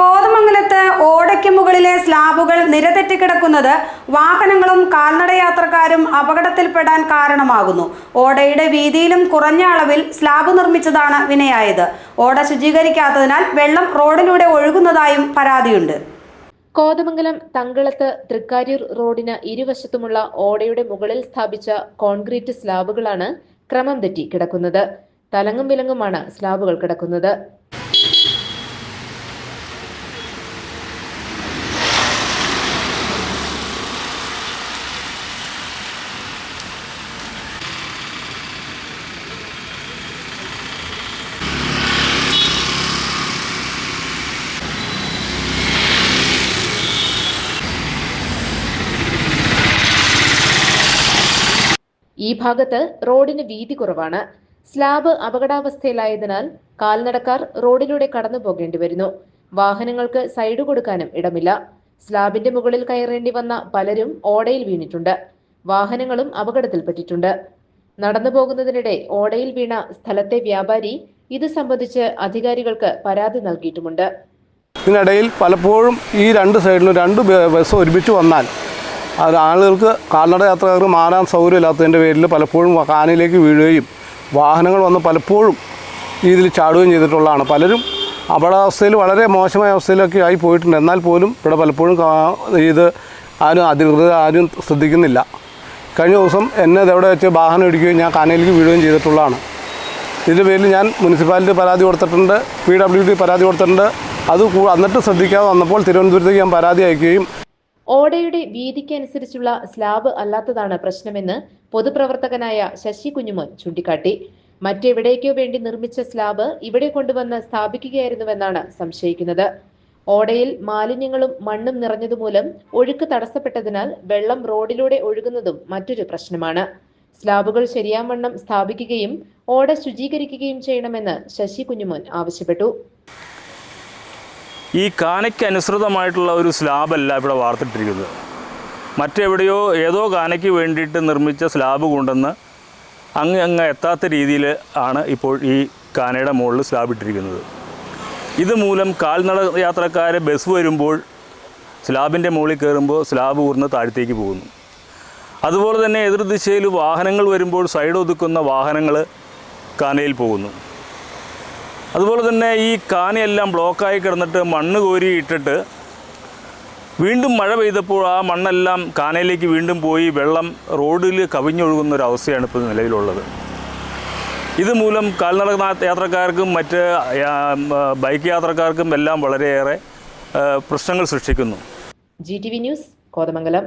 കോതമംഗലത്ത് ഓടയ്ക്ക് മുകളിലെ സ്ലാബുകൾ നിരതെറ്റിക്കിടക്കുന്നത് വാഹനങ്ങളും കാൽനടയാത്രക്കാരും അപകടത്തിൽപ്പെടാൻ കാരണമാകുന്നു. ഓടയുടെ വീതിയിലും കുറഞ്ഞ അളവിൽ സ്ലാബ് നിർമ്മിച്ചതാണ് വിനയായത്. ഓട ശുചീകരിക്കാത്തതിനാൽ വെള്ളം റോഡിലൂടെ ഒഴുകുന്നതായും പരാതിയുണ്ട്. കോതമംഗലം തങ്കളത്ത് തൃക്കാര്യൂർ റോഡിന് ഇരുവശത്തുമുള്ള ഓടയുടെ മുകളിൽ സ്ഥാപിച്ച കോൺക്രീറ്റ് സ്ലാബുകളാണ് ക്രമം തെറ്റി കിടക്കുന്നത്. തലങ്ങും വിലങ്ങുമാണ് സ്ലാബുകൾ കിടക്കുന്നത്. ഈ ഭാഗത്ത് റോഡിന് വീതി കുറവാണ്. സ്ലാബ് അപകടാവസ്ഥയിലായതിനാൽ കാൽനടക്കാർ റോഡിലൂടെ കടന്നു പോകേണ്ടി വരുന്നു. വാഹനങ്ങൾക്ക് സൈഡ് കൊടുക്കാനും ഇടമില്ല. സ്ലാബിന്റെ മുകളിൽ കയറേണ്ടി വന്ന പലരും ഓടയിൽ വീണിട്ടുണ്ട്. വാഹനങ്ങളും അപകടത്തിൽപ്പെട്ടിട്ടുണ്ട്. നടന്നു പോകുന്നതിനിടെ ഓടയിൽ വീണ സ്ഥലത്തെ വ്യാപാരി ഇത് സംബന്ധിച്ച് അധികാരികൾക്ക് പരാതി നൽകിയിട്ടുമുണ്ട്. ഇതിനിടയിൽ പലപ്പോഴും ഈ രണ്ട് സൈഡിലും രണ്ട് ബസ് ഒരുമിച്ച് വന്നാൽ അത് ആളുകൾക്ക് കാൽനട യാത്രക്കാർക്ക് മാറാൻ സൗകര്യമില്ലാത്തതിന്റെ പേരിൽ പലപ്പോഴും കാനയിലേക്ക് വീഴുകയും വാഹനങ്ങൾ വന്ന് പലപ്പോഴും ഇതിൽ ചാടുകയും ചെയ്തിട്ടുള്ളതാണ്. പലരും അപകടാവസ്ഥയിൽ വളരെ മോശമായ അവസ്ഥയിലൊക്കെ ആയി പോയിട്ടുണ്ട്. എന്നാൽ പോലും ഇവിടെ പലപ്പോഴും ഇത് ആരും അധികൃതർ ആരും ശ്രദ്ധിക്കുന്നില്ല. കഴിഞ്ഞ ദിവസം എന്നെ ഇതെവിടെ വെച്ച് വാഹനം ഇടിക്കുകയും ഞാൻ കാനയിലേക്ക് വീഴുകയും ചെയ്തിട്ടുള്ളതാണ്. ഇതിന്റെ പേരിൽ ഞാൻ മുനിസിപ്പാലിറ്റി പരാതി കൊടുത്തിട്ടുണ്ട് പി ഡബ്ല്യു ഡി പരാതി കൊടുത്തിട്ടുണ്ട്. അത് എന്നിട്ട് ശ്രദ്ധിക്കാതെ വന്നപ്പോൾ തിരുവനന്തപുരത്തേക്ക് ഞാൻ പരാതി അയക്കുകയും ഓടയുടെ വീതിക്കനുസരിച്ചുള്ള സ്ലാബ് അല്ലാത്തതാണ് പ്രശ്നമെന്ന് പൊതുപ്രവർത്തകനായ ശശി കുഞ്ഞുമോൻ ചൂണ്ടിക്കാട്ടി. മറ്റെവിടേക്കോ വേണ്ടി നിർമ്മിച്ച സ്ലാബ് ഇവിടെ കൊണ്ടുവന്ന് സ്ഥാപിക്കുകയായിരുന്നുവെന്നാണ് സംശയിക്കുന്നത്. ഓടയിൽ മാലിന്യങ്ങളും മണ്ണും നിറഞ്ഞതുമൂലം ഒഴുക്ക് തടസ്സപ്പെട്ടതിനാൽ വെള്ളം റോഡിലൂടെ ഒഴുകുന്നതും മറ്റൊരു പ്രശ്നമാണ്. സ്ലാബുകൾ ശരിയാവണ്ണം സ്ഥാപിക്കുകയും ഓട ശുചീകരിക്കുകയും ചെയ്യണമെന്ന് ശശി കുഞ്ഞുമോൻ ആവശ്യപ്പെട്ടു. ഈ കാനയ്ക്ക് അനുസൃതമായിട്ടുള്ള ഒരു സ്ലാബല്ല ഇവിടെ വാർത്തിട്ടിരിക്കുന്നത്. മറ്റെവിടെയോ ഏതോ കാനയ്ക്ക് വേണ്ടിയിട്ട് നിർമ്മിച്ച സ്ലാബ് കൊണ്ടുവന്ന് അങ്ങ് അങ്ങ് എത്താത്ത രീതിയിൽ ആണ് ഇപ്പോൾ ഈ കാനയുടെ മുകളിൽ സ്ലാബ് ഇട്ടിരിക്കുന്നത്. ഇതുമൂലം കാൽനട യാത്രക്കാർ ബസ് വരുമ്പോൾ സ്ലാബിന്റെ മുകളിൽ കയറുമ്പോൾ സ്ലാബ് ഊർന്ന് താഴത്തേക്ക് പോകുന്നു. അതുപോലെ തന്നെ എതിർദിശയിൽ വാഹനങ്ങൾ വരുമ്പോൾ സൈഡ് ഒതുക്കുന്ന വാഹനങ്ങൾ കാനയിൽ പോകുന്നു. അതുപോലെ തന്നെ ഈ കാനയെല്ലാം ബ്ലോക്കായി കിടന്നിട്ട് മണ്ണ് കോരി ഇട്ടിട്ട് വീണ്ടും മഴ പെയ്തപ്പോൾ ആ മണ്ണെല്ലാം കാനയിലേക്ക് വീണ്ടും പോയി വെള്ളം റോഡിൽ കവിഞ്ഞൊഴുകുന്ന ഒരു അവസ്ഥയാണ് ഇപ്പോൾ നിലവിലുള്ളത്. ഇതുമൂലം കാൽനട യാത്രക്കാർക്കും മറ്റ് ബൈക്ക് യാത്രക്കാർക്കും എല്ലാം വളരെയേറെ പ്രശ്നങ്ങൾ സൃഷ്ടിക്കുന്നു. G T V news Kothamangalam.